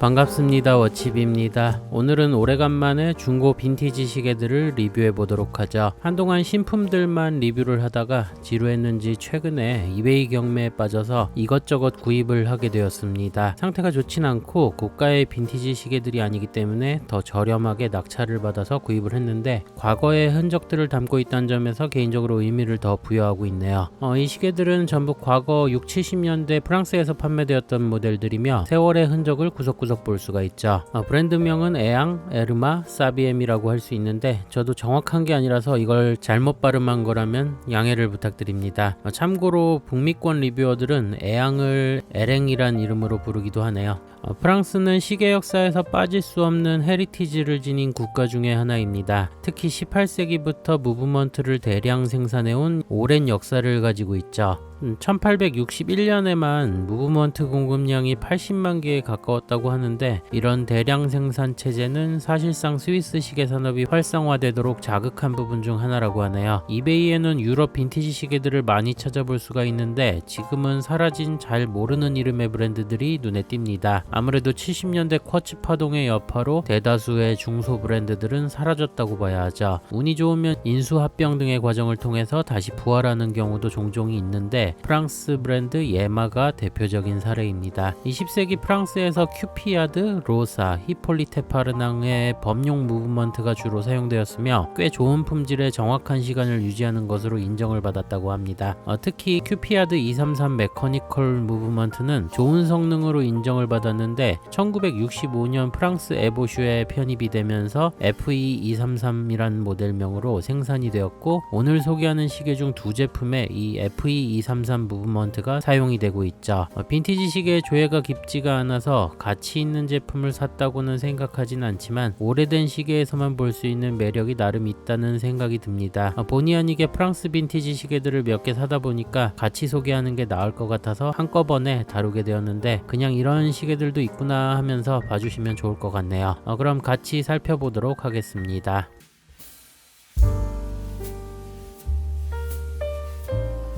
반갑습니다 워칩입니다. 오늘은 오래간만에 중고 빈티지 시계들을 리뷰해 보도록 하죠 한동안 신품들만 리뷰를 하다가 지루했는지 최근에 이베이 경매에 빠져서 이것저것 구입을 하게 되었습니다. 상태가 좋진 않고 고가의 빈티지 시계들이 아니기 때문에 더 저렴하게 낙찰을 받아서 구입을 했는데 과거의 흔적들을 담고 있다는 점에서 개인적으로 의미를 더 부여하고 있네요. 어, 이 시계들은 전부 과거 6, 70년대 프랑스에서 판매되었던 모델들이며 세월의 흔적을 구석구석 볼 수가 있죠. 어, 브랜드명은 에앙, 에르마, 사비엠이라고 할 수 있는데 저도 정확한 게 아니라서 이걸 잘못 발음한 거라면 양해를 부탁드립니다. 어, 참고로 북미권 리뷰어들은 에앙을 에랭이란 이름으로 부르기도 하네요. 어, 프랑스는 시계 역사에서 빠질 수 없는 헤리티지를 지닌 국가 중의 하나입니다. 특히 18세기부터 무브먼트를 대량 생산해온 오랜 역사를 가지고 있죠. 1861년에만 무브먼트 공급량이 80만 개에 가까웠다고 하는데 이런 대량 생산 체제는 사실상 스위스 시계 산업이 활성화되도록 자극한 부분 중 하나라고 하네요. 이베이에는 유럽 빈티지 시계들을 많이 찾아볼 수가 있는데 지금은 사라진 잘 모르는 이름의 브랜드들이 눈에 띕니다. 아무래도 70년대 쿼츠 파동의 여파로 대다수의 중소 브랜드들은 사라졌다고 봐야 하죠. 운이 좋으면 인수 합병 등의 과정을 통해서 다시 부활하는 경우도 종종 있는데 프랑스 브랜드 예마가 대표적인 사례입니다. 20세기 프랑스에서 큐피아드, 로사, 히폴리테 파르낭의 범용 무브먼트가 주로 사용되었으며 꽤 좋은 품질의 정확한 시간을 유지하는 것으로 인정을 받았다고 합니다. 어, 특히 큐피아드 233 메커니컬 무브먼트는 좋은 성능으로 인정을 받았는데 1965년 프랑스 에보슈에 편입이 되면서 FE233이란 모델명으로 생산이 되었고 오늘 소개하는 시계 중 두 제품에 이 FE233 무브먼트가 사용이 되고 있죠. 어, 빈티지 시계의 조예가 깊지가 않아서 가치 있는 제품을 샀다고는 생각하진 않지만 오래된 시계에서만 볼 수 있는 매력이 나름 있다는 생각이 듭니다. 어, 본의 아니게 프랑스 빈티지 시계들을 몇 개 사다 보니까 같이 소개하는 게 나을 것 같아서 한꺼번에 다루게 되었는데 그냥 이런 시계들도 있구나 하면서 봐주시면 좋을 것 같네요. 어, 그럼 같이 살펴보도록 하겠습니다.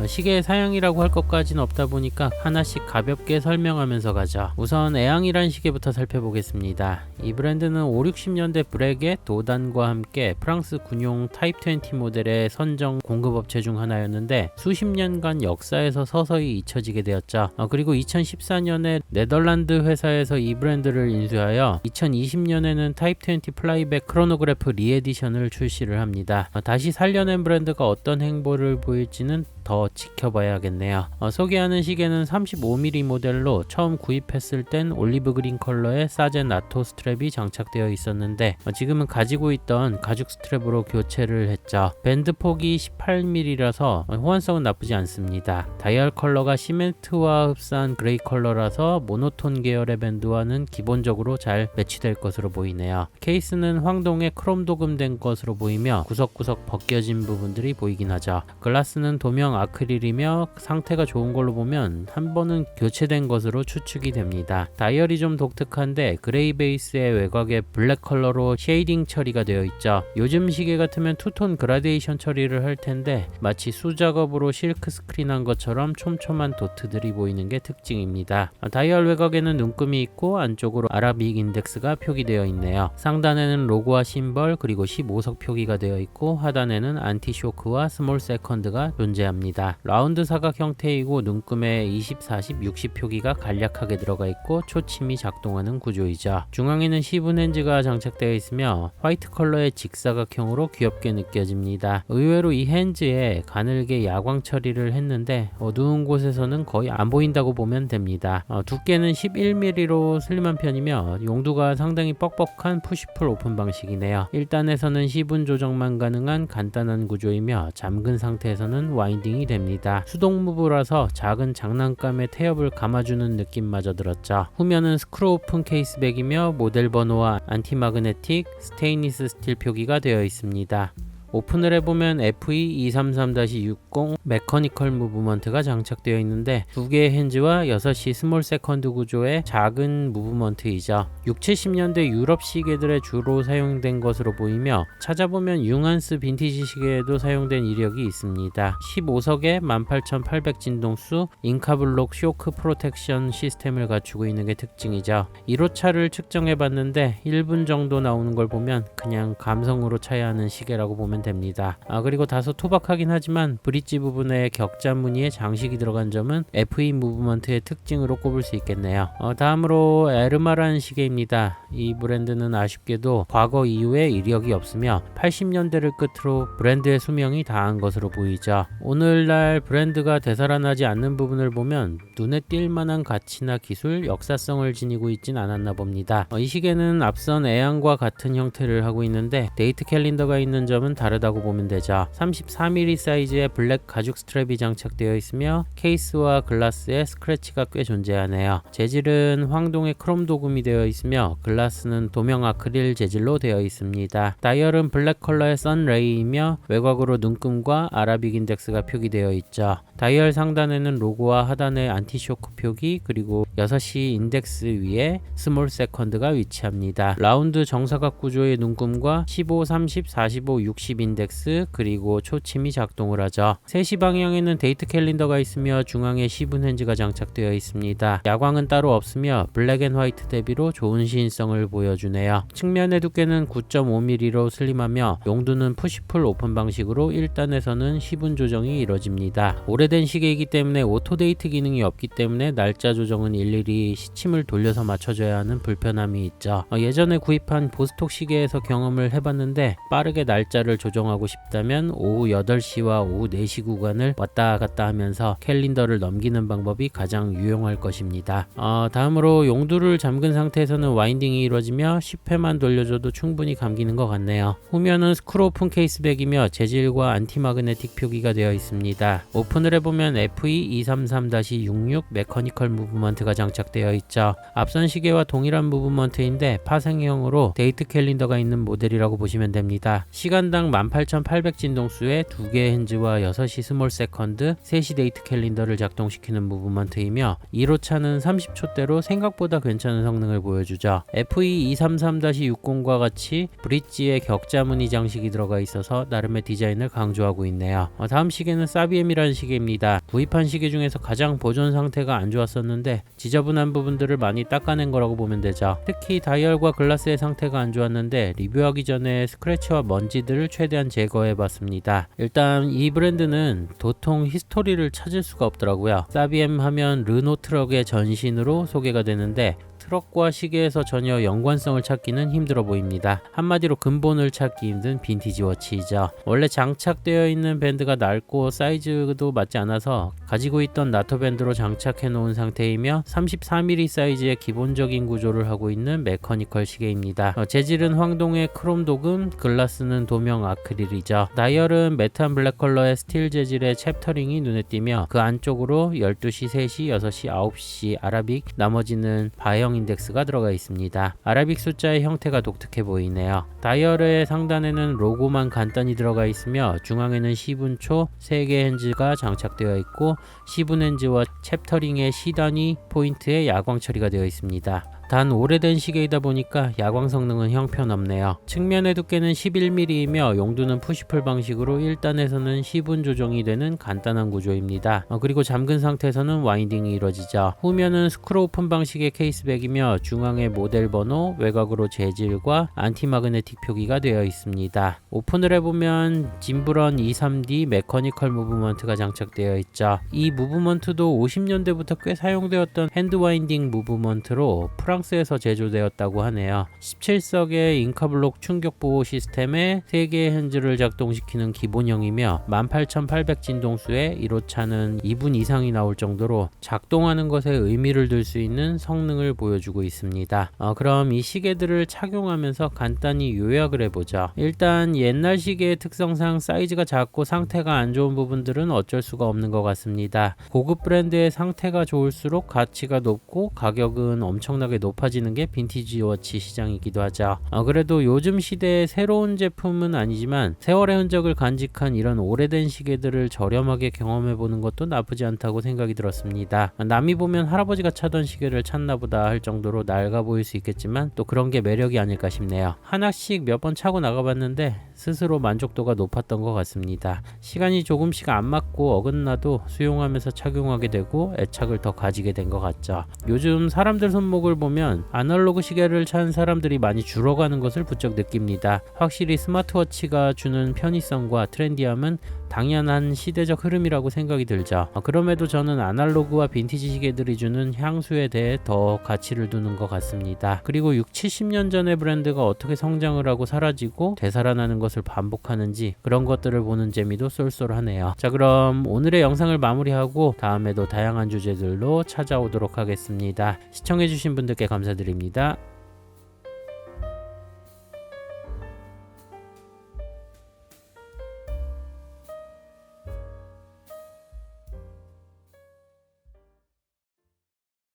시계의 사양이라고 할 것까지는 없다 보니까 하나씩 가볍게 설명하면서 가죠. 우선 애양이란 시계부터 살펴보겠습니다. 이 브랜드는 5, 60년대 브렉의 도단과 함께 프랑스 군용 타입 20 모델의 선정 공급업체 중 하나였는데 수십 년간 역사에서 서서히 잊혀지게 되었죠. 어, 그리고 2014년에 네덜란드 회사에서 이 브랜드를 인수하여 2020년에는 타입 20 플라이백 크로노그래프 리에디션을 출시를 합니다. 어, 다시 살려낸 브랜드가 어떤 행보를 보일지는 더 지켜봐야겠네요. 어, 소개하는 시계는 35mm 모델로 처음 구입했을 땐 올리브 그린 컬러의 사젠 나토 스트랩이 장착되어 있었는데 어, 지금은 가지고 있던 가죽 스트랩으로 교체를 했죠. 밴드 폭이 18mm라서 호환성은 나쁘지 않습니다. 다이얼 컬러가 시멘트와 흡사한 그레이 컬러라서 모노톤 계열의 밴드와는 기본적으로 잘 매치될 것으로 보이네요. 케이스는 황동에 크롬 도금된 것으로 보이며 구석구석 벗겨진 부분들이 보이긴 하죠. 글라스는 도명 아크릴이며 상태가 좋은 걸로 보면 한 번은 교체된 것으로 추측이 됩니다. 다이얼이 좀 독특한데 그레이 베이스의 외곽에 블랙 컬러로 쉐이딩 처리가 되어 있죠. 요즘 시계 같으면 투톤 그라데이션 처리를 할 텐데 마치 수작업으로 실크 스크린한 것처럼 촘촘한 도트들이 보이는 게 특징입니다. 다이얼 외곽에는 눈금이 있고 안쪽으로 아라빅 인덱스가 표기되어 있네요. 상단에는 로고와 심벌 그리고 15석 표기가 되어 있고 하단에는 안티쇼크와 스몰 세컨드가 존재합니다. 라운드 사각 형태이고 눈금에 20, 40, 60 표기가 간략하게 들어가 있고 초침이 작동하는 구조이죠. 중앙에는 시분 핸즈가 장착되어 있으며 화이트 컬러의 직사각형으로 귀엽게 느껴집니다. 의외로 이 핸즈에 가늘게 야광 처리를 했는데 어두운 곳에서는 거의 안 보인다고 보면 됩니다. 어, 두께는 11mm로 슬림한 편이며 용두가 상당히 뻑뻑한 푸시풀 오픈 방식이네요. 1단에서는 시분 조정만 가능한 간단한 구조이며 잠근 상태에서는 와인딩 이 됩니다. 수동 무브라서 작은 장난감의 태엽을 감아주는 느낌마저 들었죠. 후면은 스크루 오픈 케이스백이며 모델 번호와 안티마그네틱 스테인리스 스틸 표기가 되어 있습니다. 오픈을 해보면 FE233-60 메커니컬 무브먼트가 장착되어 있는데 두 개의 핸즈와 6시 스몰 세컨드 구조의 작은 무브먼트이죠. 6, 70년대 유럽 시계들에 주로 사용된 것으로 보이며 찾아보면 융한스 빈티지 시계에도 사용된 이력이 있습니다. 15석의 18,800 진동수 인카블록 쇼크 프로텍션 시스템을 갖추고 있는 게 특징이죠. 1호차를 측정해 봤는데 1분 정도 나오는 걸 보면 그냥 감성으로 차야 하는 시계라고 보면 됩니다. 아 그리고 다소 투박하긴 하지만 브릿지 부분에 격자 무늬의 장식이 들어간 점은 FE 무브먼트의 특징으로 꼽을 수 있겠네요. 어, 다음으로 에르마라는 시계입니다. 이 브랜드는 아쉽게도 과거 이후에 이력이 없으며 80년대를 끝으로 브랜드의 수명이 다한 것으로 보이죠. 오늘날 브랜드가 되살아나지 않는 부분을 보면 눈에 띌 만한 가치나 기술, 역사성을 지니고 있진 않았나 봅니다. 어, 이 시계는 앞선 애양과 같은 형태를 하고 있는데 데이트 캘린더가 있는 점은 다 르다고 보면 되죠. 34mm 사이즈의 블랙 가죽 스트랩이 장착되어 있으며 케이스와 글라스에 스크래치가 꽤 존재하네요. 재질은 황동의 크롬 도금이 되어 있으며 글라스는 도명 아크릴 재질로 되어 있습니다. 다이얼은 블랙 컬러의 선레이이며 외곽으로 눈금과 아라빅 인덱스가 표기되어 있죠. 다이얼 상단에는 로고와 하단에 안티쇼크 표기 그리고 6시 인덱스 위에 스몰 세컨드가 위치합니다. 라운드 정사각 구조의 눈금과 15, 30, 45, 60 인덱스 그리고 초침이 작동을 하죠. 3시 방향에는 데이트 캘린더가 있으며 중앙에 시분 핸즈가 장착되어 있습니다. 야광은 따로 없으며 블랙 앤 화이트 대비로 좋은 시인성을 보여주네요. 측면의 두께는 9.5mm로 슬림하며 용두는 푸시풀 오픈 방식으로 1단에서는 시분 조정이 이뤄집니다. 오래된 시계이기 때문에 오토 데이트 기능이 없기 때문에 날짜 조정은 일일이 시침을 돌려서 맞춰줘야 하는 불편함이 있죠. 어, 예전에 구입한 보스톡 시계에서 경험을 해봤는데 빠르게 날짜를 조정 하고 싶다면 오후 8시와 오후 4시 구간을 왔다 갔다 하면서 캘린더를 넘기는 방법이 가장 유용할 것입니다. 어, 다음으로 용두를 잠근 상태에서는 와인딩이 이루어지며 10회만 돌려줘도 충분히 감기는 것 같네요. 후면은 스크루 오픈 케이스백이며 재질과 안티마그네틱 표기가 되어 있습니다. 오픈을 해보면 FE233-66 메커니컬 무브먼트가 장착되어 있죠. 앞선 시계와 동일한 무브먼트인데 파생형으로 데이트 캘린더가 있는 모델이라고 보시면 됩니다. 시간당 18,800 진동수에 두 개의 핸즈와 6시 스몰 세컨드, 3시 데이트 캘린더를 작동시키는 무브먼트이며 1호차는 30초대로 생각보다 괜찮은 성능을 보여주죠. FE233-60과 같이 브릿지에 격자 무늬 장식이 들어가 있어서 나름의 디자인을 강조하고 있네요. 어, 다음 시계는 사비엠이라는 시계입니다. 구입한 시계 중에서 가장 보존 상태가 안 좋았었는데 지저분한 부분들을 많이 닦아낸 거라고 보면 되죠. 특히 다이얼과 글라스의 상태가 안 좋았는데 리뷰하기 전에 스크래치와 먼지들을 최 대한 제거해 봤습니다. 일단 이 브랜드는 도통 히스토리를 찾을 수가 없더라고요. 사비엠 하면 르노 트럭의 전신으로 소개가 되는데 트럭과 시계에서 전혀 연관성을 찾기는 힘들어 보입니다. 한마디로 근본을 찾기 힘든 빈티지 워치이죠. 원래 장착되어 있는 밴드가 낡고 사이즈도 맞지 않아서 가지고 있던 나토 밴드로 장착해 놓은 상태이며 34mm 사이즈의 기본적인 구조를 하고 있는 메커니컬 시계입니다. 어, 재질은 황동의 크롬 도금, 글라스는 도명 아크릴이죠. 다이얼은 매트한 블랙 컬러의 스틸 재질의 챕터링이 눈에 띄며 그 안쪽으로 12시, 3시, 6시, 9시 아라빅, 나머지는 바형 인덱스가 들어가 있습니다. 아라빅 숫자의 형태가 독특해 보이네요. 다이얼의 상단에는 로고만 간단히 들어가 있으며 중앙에는 시분초 3개 핸즈가 장착되어 있고 시분 핸즈와 챕터링의 시단위 포인트에 야광 처리가 되어 있습니다. 단 오래된 시계이다 보니까 야광 성능은 형편없네요. 측면의 두께는 11mm이며 용두는 푸시풀 방식으로 1단에서는 시분 조정이 되는 간단한 구조입니다. 어, 그리고 잠근 상태에서는 와인딩이 이루어지죠. 후면은 스크루 오픈 방식의 케이스백이며 중앙에 모델 번호, 외곽으로 재질과 안티마그네틱 표기가 되어 있습니다. 오픈을 해보면 짐브런 23D 메커니컬 무브먼트가 장착되어 있죠. 이 무브먼트도 50년대부터 꽤 사용되었던 핸드 와인딩 무브먼트로 프랑 프랑스에서 제조되었다고 하네요. 17석의 인카블록 충격 보호 시스템에 3개의 핸즈를 작동시키는 기본형이며 18,800 진동수에 1호차는 2분 이상이 나올 정도로 작동하는 것에 의미를 둘 수 있는 성능을 보여주고 있습니다. 어, 그럼 이 시계들을 착용하면서 간단히 요약을 해보죠. 일단 옛날 시계의 특성상 사이즈가 작고 상태가 안 좋은 부분들은 어쩔 수가 없는 것 같습니다. 고급 브랜드의 상태가 좋을수록 가치가 높고 가격은 엄청나게 높 높아지는 게 빈티지 워치 시장이기도 하죠. 어, 그래도 요즘 시대의 새로운 제품은 아니지만 세월의 흔적을 간직한 이런 오래된 시계들을 저렴하게 경험해 보는 것도 나쁘지 않다고 생각이 들었습니다. 남이 보면 할아버지가 차던 시계를 찾나 보다 할 정도로 낡아 보일 수 있겠지만 또 그런 게 매력이 아닐까 싶네요. 하나씩 몇 번 차고 나가봤는데 스스로 만족도가 높았던 것 같습니다. 시간이 조금씩 안 맞고 어긋나도 수용하면서 착용하게 되고 애착을 더 가지게 된 것 같죠. 요즘 사람들 손목을 보면 아날로그 시계를 찬 사람들이 많이 줄어가는 것을 부쩍 느낍니다. 확실히 스마트워치가 주는 편의성과 트렌디함은 당연한 시대적 흐름이라고 생각이 들죠. 어, 그럼에도 저는 아날로그와 빈티지 시계들이 주는 향수에 대해 더 가치를 두는 것 같습니다. 그리고 6, 70년 전의 브랜드가 어떻게 성장을 하고 사라지고 되살아나는 것을 반복하는지 그런 것들을 보는 재미도 쏠쏠하네요. 자, 그럼 오늘의 영상을 마무리하고 다음에도 다양한 주제들로 찾아오도록 하겠습니다. 시청해주신 분들께 감사드립니다.